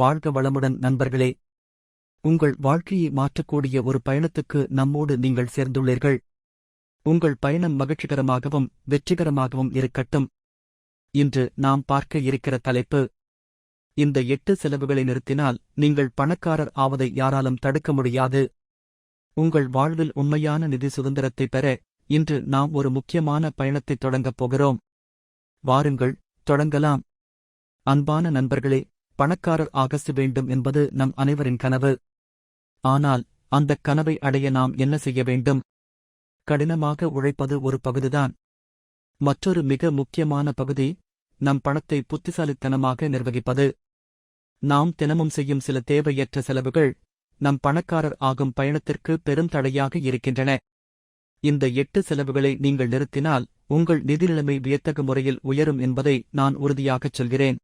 வாழ்க வளமுடன் நண்பர்களே. உங்கள் வாழ்க்கையை மாற்றக்கூடிய ஒரு பயணத்துக்கு நம்மோடு நீங்கள் சேர்ந்துள்ளீர்கள். உங்கள் பயணம் மகிழ்ச்சிகரமாகவும் வெற்றிகரமாகவும் இருக்கட்டும். இன்று நாம் பார்க்க இருக்கிற தலைப்பு இந்த எட்டு செலவுகளை நிறுத்தினால் நீங்கள் பணக்காரர் ஆவதை யாராலும் தடுக்க முடியாது. உங்கள் வாழ்வில் உண்மையான நிதி சுதந்திரத்தை பெற இன்று நாம் ஒரு முக்கியமான பயணத்தை தொடங்கப் போகிறோம். வாருங்கள் தொடங்கலாம். அன்பான நண்பர்களே பணக்காரர் ஆகச வேண்டும் என்பது நம் அனைவரின் கனவு. ஆனால் அந்தக் கனவை அடைய நாம் என்ன செய்ய வேண்டும்? கடினமாக உழைப்பது ஒரு பகுதிதான். மற்றொரு மிக முக்கியமான பகுதி நம் பணத்தை புத்திசாலித்தனமாக நிர்வகிப்பது. நாம் தினமும் செய்யும் சில தேவையற்ற செலவுகள் நம் பணக்காரர் ஆகும் பயணத்திற்கு பெரும் தடையாக இருக்கின்றன. இந்த எட்டு செலவுகளை நீங்கள் நிறுத்தினால் உங்கள் நிதி நிலைமை வியத்தகு முறையில் உயரும் என்பதை நான் உறுதியாகச் சொல்கிறேன்.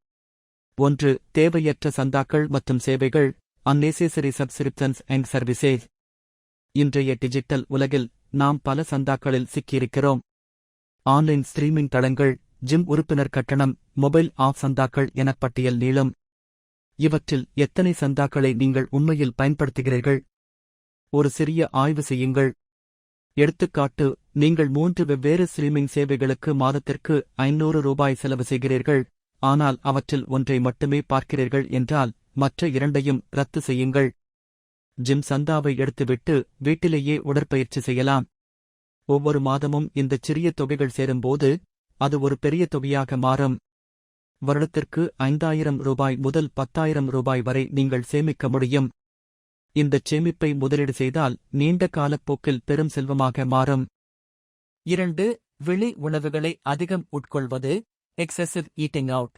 ஒன்று தேவையற்ற சந்தாக்கள் மற்றும் சேவைகள் unnecessary சப்ஸ்கிரிப்ஷன்ஸ் அண்ட் சர்வீசேஸ் இன்றைய டிஜிட்டல் உலகில் நாம் பல சந்தாக்களில் சிக்கியிருக்கிறோம். ஆன்லைன் ஸ்ட்ரீமிங் தளங்கள் ஜிம் உறுப்பினர் கட்டணம் மொபைல் ஆஃப் சந்தாக்கள் என பட்டியல் நீளும். இவற்றில் எத்தனை சந்தாக்களை நீங்கள் உண்மையில் பயன்படுத்துகிறீர்கள்? ஒரு சிறிய ஆய்வு செய்யுங்கள். எடுத்துக்காட்டு நீங்கள் மூன்று வெவ்வேறு ஸ்ட்ரீமிங் சேவைகளுக்கு மாதத்திற்கு ஐநூறு ரூபாய் செலவு செய்கிறீர்கள். ஆனால் அவற்றில் ஒன்றை மட்டுமே பார்க்கிறீர்கள் என்றால் மற்ற இரண்டையும் ரத்து செய்யுங்கள். ஜிம் சந்தாவை எடுத்துவிட்டு வீட்டிலேயே உடற்பயிற்சி செய்யலாம். ஒவ்வொரு மாதமும் இந்த சிறிய தொகைகள் சேரும்போது அது ஒரு பெரிய தொகையாக மாறும். வருடத்திற்கு ஐந்தாயிரம் ரூபாய் முதல் பத்தாயிரம் ரூபாய் வரை நீங்கள் சேமிக்க முடியும். இந்தச் சேமிப்பை முதலீடு செய்தால் நீண்ட காலப்போக்கில் பெரும் செல்வமாக மாறும். இரண்டு வெளி உணவுகளை அதிகம் உட்கொள்வது. எக்ஸசிவ் ஈட்டிங் அவுட்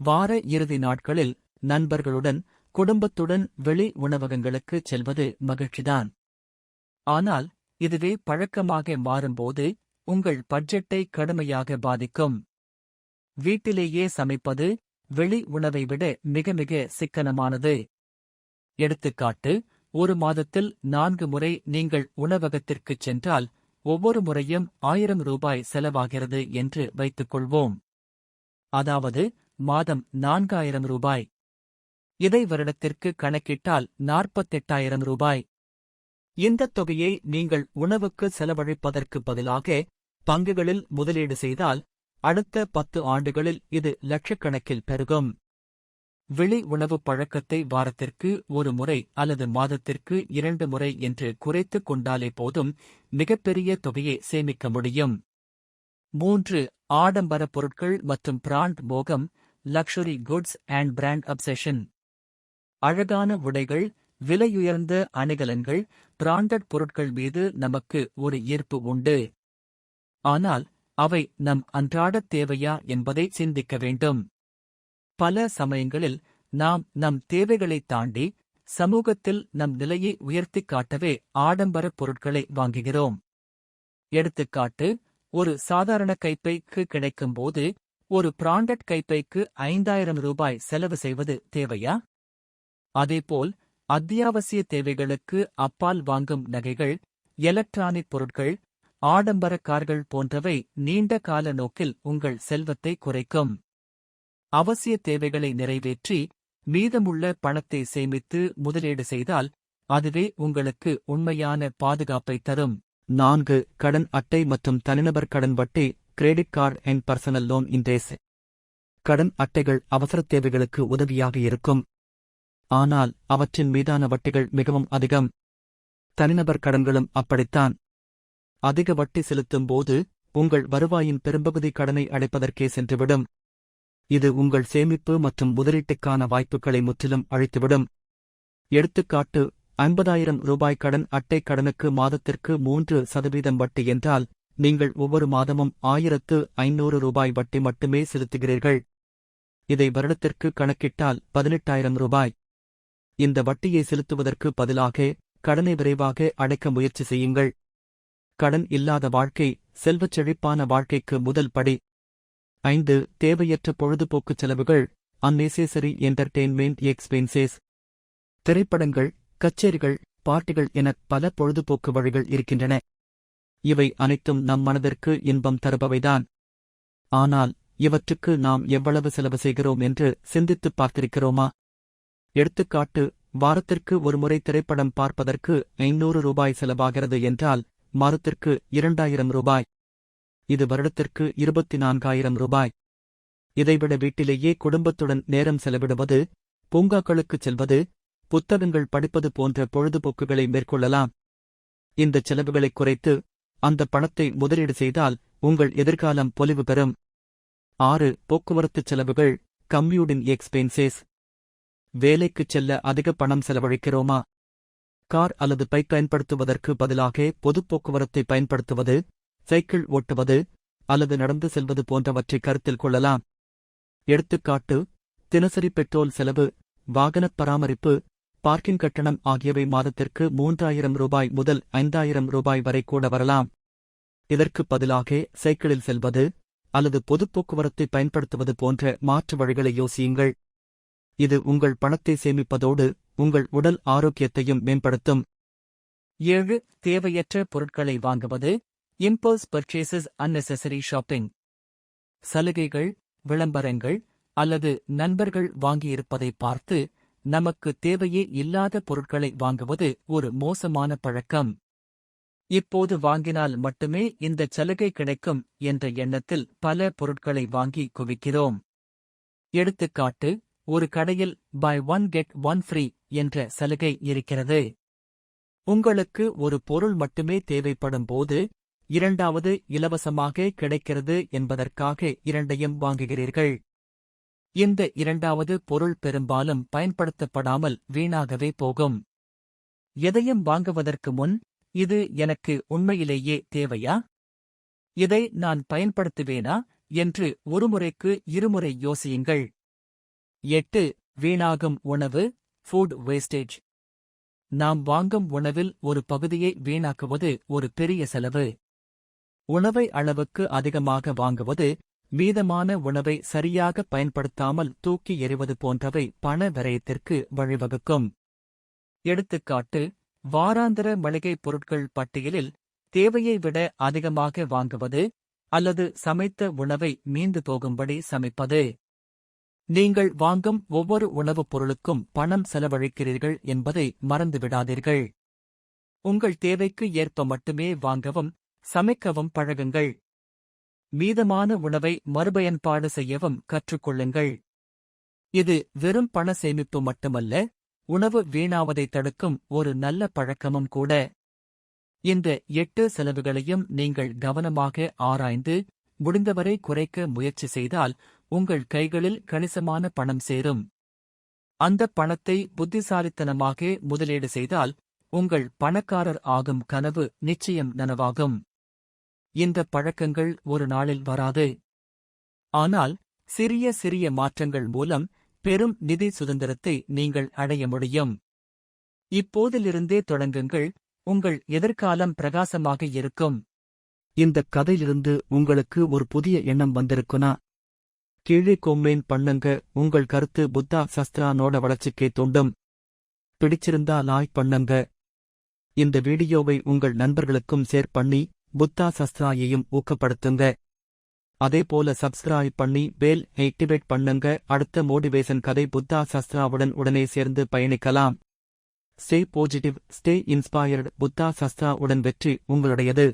வார இறுதி நாட்களில் நண்பர்களுடன் குடும்பத்துடன் வெளி உணவகங்களுக்கு செல்வது மகிழ்ச்சிதான். ஆனால் இதுவே பழக்கமாக மாறும்போது உங்கள் பட்ஜெட்டை கடுமையாக பாதிக்கும். வீட்டிலேயே சமைப்பது வெளி உணவை விட மிக மிக சிக்கனமானது. எடுத்துக்காட்டு ஒரு மாதத்தில் நான்கு முறை நீங்கள் உணவகத்திற்குச் சென்றால் ஒவ்வொரு முறையும் ஆயிரம் ரூபாய் செலவாகிறது என்று வைத்துக் கொள்வோம் அதாவது மாதம் நான்காயிரம் ரூபாய். இதை வருடத்திற்கு கணக்கிட்டால் நாற்பத்தெட்டாயிரம் ரூபாய். இந்த தொகையை நீங்கள் உணவுக்கு செலவழிப்பதற்கு பதிலாக பங்குகளில் முதலீடு செய்தால் அடுத்த பத்து ஆண்டுகளில் இது லட்சக்கணக்கில் பெருகும். வெளி உணவு பழக்கத்தை வாரத்திற்கு ஒரு முறை அல்லது மாதத்திற்கு இரண்டு முறை என்று குறைத்துக் கொண்டாலே போதும் மிகப்பெரிய தொகையை சேமிக்க முடியும். மூன்று ஆடம்பர பொருட்கள் மற்றும் பிராண்ட் மோகம் luxury goods and brand obsession அழகான உடைகள் விலையுயர்ந்த அணிகலன்கள் பிராண்டட் பொருட்கள் மீது நமக்கு ஒரு ஈர்ப்பு உண்டு. ஆனால் அவை நம் அன்றாடத் தேவையா என்பதை சிந்திக்க வேண்டும். பல சமயங்களில் நாம் நம் தேவைகளைத் தாண்டி சமூகத்தில் நம் நிலையை உயர்த்திக் காட்டவே ஆடம்பர பொருட்களை வாங்குகிறோம். எடுத்துக்காட்டு ஒரு சாதாரண கைப்பைக்கு கிடைக்கும்போது ஒரு பிராண்டட் கைப்பைக்கு ஐந்தாயிரம் ரூபாய் செலவு செய்வது தேவையா? அதேபோல் அத்தியாவசிய தேவைகளுக்கு அப்பால் வாங்கும் நகைகள் எலக்ட்ரானிக் பொருட்கள் ஆடம்பர கார்கள் போன்றவை நீண்ட கால நோக்கில் உங்கள் செல்வத்தை குறைக்கும். அவசிய தேவைகளை நிறைவேற்றி மீதமுள்ள பணத்தை சேமித்து முதலீடு செய்தால் அதுவே உங்களுக்கு உண்மையான பாதுகாப்பை தரும். நான்கு கடன் அட்டை மற்றும் தனிநபர் கடன் வட்டி credit card and personal loan interest கடன் அட்டைகள் அவசர தேவைகளுக்கு உதவியாக இருக்கும். ஆனால் அவற்றின் மீதான வட்டிகள் மிகவும் அதிகம். தனிநபர் கடன்களும் அப்படித்தான். அதிக வட்டி செலுத்தும் போது உங்கள் வருவாயின் பெரும்பகுதி கடனை அடைப்பதற்கே சென்றுவிடும். இது உங்கள் சேமிப்பு மற்றும் முதலீட்டுக்கான வாய்ப்புகளை முற்றிலும் அழித்துவிடும். எடுத்துக்காட்டு ஐம்பதாயிரம் ரூபாய் கடன் அட்டை கடனுக்கு மாதத்திற்கு மூன்று சதவீதம் வட்டி என்றால் நீங்கள் ஒவ்வொரு மாதமும் ஆயிரத்து ஐநூறு ரூபாய் வட்டி மட்டுமே செலுத்துகிறீர்கள். இதை வருடத்திற்கு கணக்கிட்டால் பதினெட்டாயிரம் ரூபாய். இந்த வட்டியை செலுத்துவதற்கு பதிலாக கடனை விரைவாக அடைக்க முயற்சி செய்யுங்கள். கடன் இல்லாத வாழ்க்கை செல்வச் செழிப்பான வாழ்க்கைக்கு முதல் படி. ஐந்து தேவையற்ற பொழுதுபோக்கு செலவுகள் அந்நெசேசரி என்டர்டெயின்மெண்ட் எக்ஸ்பென்சஸ் திரைப்படங்கள் கச்சேரிகள் பார்ட்டிகள் என பல பொழுதுபோக்கு வழிகள் இருக்கின்றன. இவை அனைத்தும் நம் மனதிற்கு இன்பம் தருபவைதான். ஆனால் இவற்றுக்கு நாம் எவ்வளவு செலவு செய்கிறோம் என்று சிந்தித்துப் பார்த்திருக்கிறோமா? எடுத்துக்காட்டு வாரத்திற்கு ஒருமுறை திரைப்படம் பார்ப்பதற்கு ஐநூறு ரூபாய் செலவாகிறது என்றால் மாதத்திற்கு இரண்டாயிரம் ரூபாய். இது வருடத்திற்கு இருபத்தி நான்காயிரம் ரூபாய். இதைவிட வீட்டிலேயே குடும்பத்துடன் நேரம் செலவிடுவது பூங்காக்களுக்குச் செல்வது புத்தகங்கள் படிப்பது போன்ற பொழுதுபோக்குகளை மேற்கொள்ளலாம். இந்த செலவுகளை குறைத்து அந்த பணத்தை முதலீடு செய்தால் உங்கள் எதிர்காலம் பொலிவு பெறும். ஆறு போக்குவரத்து செலவுகள் கம்யூடின் எக்ஸ்பென்சஸ் வேலைக்குச் செல்ல அதிக பணம் செலவழிக்கிறோமா? கார் அல்லது பைக் பயன்படுத்துவதற்கு பதிலாக பொதுப் போக்குவரத்தை பயன்படுத்துவது சைக்கிள் ஓட்டுவது அல்லது நடந்து செல்வது போன்றவற்றை கருத்தில் கொள்ளலாம். எடுத்துக்காட்டு தினசரி பெட்ரோல் செலவு வாகனப் பராமரிப்பு பார்க்கிங் கட்டணம் ஆகியவை மாதத்திற்கு மூன்றாயிரம் ரூபாய் முதல் ஐந்தாயிரம் ரூபாய் வரை கூட வரலாம். இதற்கு பதிலாக சைக்கிளில் செல்வது அல்லது பொதுப் போக்குவரத்தை பயன்படுத்துவது போன்ற மாற்று வழிகளை யோசியுங்கள். இது உங்கள் பணத்தை சேமிப்பதோடு உங்கள் உடல் ஆரோக்கியத்தையும் மேம்படுத்தும். ஏழு தேவையற்ற பொருட்களை வாங்குவது இம்பல்ஸ் பர்ச்சேசஸ் unnecessary ஷாப்பிங் சலுகைகள் விளம்பரங்கள் அல்லது நண்பர்கள் வாங்கியிருப்பதை பார்த்து நமக்கு தேவையே இல்லாத பொருட்களை வாங்குவது ஒரு மோசமான பழக்கம். இப்போது வாங்கினால் மட்டுமே இந்த சலுகை கிடைக்கும் என்ற எண்ணத்தில் பல பொருட்களை வாங்கி குவிக்கிறோம். எடுத்துக்காட்டு ஒரு கடையில் buy one get one free என்ற சலுகை இருக்கிறது. உங்களுக்கு ஒரு பொருள் மட்டுமே தேவைப்படும் போது இரண்டாவது இலவசமாக கிடைக்கிறது என்பதற்காக இரண்டையும் வாங்குகிறீர்கள். இந்த இரண்டாவது பொருள் பெரும்பாலும் பயன்படுத்தப்படாமல் வீணாகவே போகும். எதையும் வாங்குவதற்கு முன் இது எனக்கு உண்மையிலேயே தேவையா? இதை நான் பயன்படுத்துவேனா? என்று ஒருமுறைக்கு இருமுறை யோசியுங்கள். எட்டு வீணாகும் உணவு ஃபுட் வேஸ்டேஜ் நாம் வாங்கும் உணவில் ஒரு பகுதியை வீணாக்குவது ஒரு பெரிய செலவு. உணவை அளவுக்கு அதிகமாக வாங்குவது மீதமான உணவை சரியாக பயன்படுத்தாமல் தூக்கி எறிவது போன்றவை பண விரயத்திற்கு வழிவகுக்கும். எடுத்துக்காட்டு வாராந்திர மளிகைப் பொருட்கள் பட்டியலில் தேவையை விட அதிகமாக வாங்குவது அல்லது சமைத்த உணவை மீந்து போகும்படி சமைப்பது. நீங்கள் வாங்கும் ஒவ்வொரு உணவுப் பொருளுக்கும் பணம் செலவழிக்கிறீர்கள் என்பதை மறந்துவிடாதீர்கள். உங்கள் தேவைக்கு ஏற்ப மட்டுமே வாங்கவும் சமைக்கவும் பழகுங்கள். மீதமான உணவை மறுபயன்பாடு செய்யவும் கற்றுக்கொள்ளுங்கள். இது வெறும் பண சேமிப்பு மட்டுமல்ல உணவு வீணாவதை தடுக்கும் ஒரு நல்ல பழக்கமும் கூட. இந்த எட்டு செலவுகளையும் நீங்கள் கவனமாக ஆராய்ந்து முடிந்தவரை குறைக்க முயற்சி செய்தால் உங்கள் கைகளில் கணிசமான பணம் சேரும். அந்த பணத்தை புத்திசாலித்தனமாக முதலீடு செய்தால் உங்கள் பணக்காரர் ஆகும் கனவு நிச்சயம் நனவாகும். இந்த பழக்கங்கள் ஒரு நாளில் வராது. ஆனால் சிறிய சிறிய மாற்றங்கள் மூலம் பெரும் நிதி சுதந்திரத்தை நீங்கள் அடைய முடியும். இப்போதிலிருந்தே தொடங்குங்கள் உங்கள் எதிர்காலம் பிரகாசமாக இருக்கும். இந்த கதையிலிருந்து உங்களுக்கு ஒரு புதிய எண்ணம் வந்திருக்குனா? கீழே கொம்மேன் பண்ணுங்க உங்கள் கருத்து புத்தா சஸ்திரானோட வளர்ச்சிக்கே தூண்டும். பிடிச்சிருந்தா லாய் பண்ணுங்க. இந்த வீடியோவை உங்கள் நண்பர்களுக்கும் ஷேர் பண்ணி புத்தா சஸ்திராயையும் ஊக்கப்படுத்துங்க. அதேபோல சப்ஸ்கிரைப் பண்ணி பெல் ஆக்டிவேட் பண்ணுங்க. அடுத்த மோட்டிவேஷன் கதை புத்தா சஸ்திராவுடன் உடனே சேர்ந்து பயணிக்கலாம். Stay positive stay inspired Buddha Sastra உடன் வெற்றி உங்களுடையது.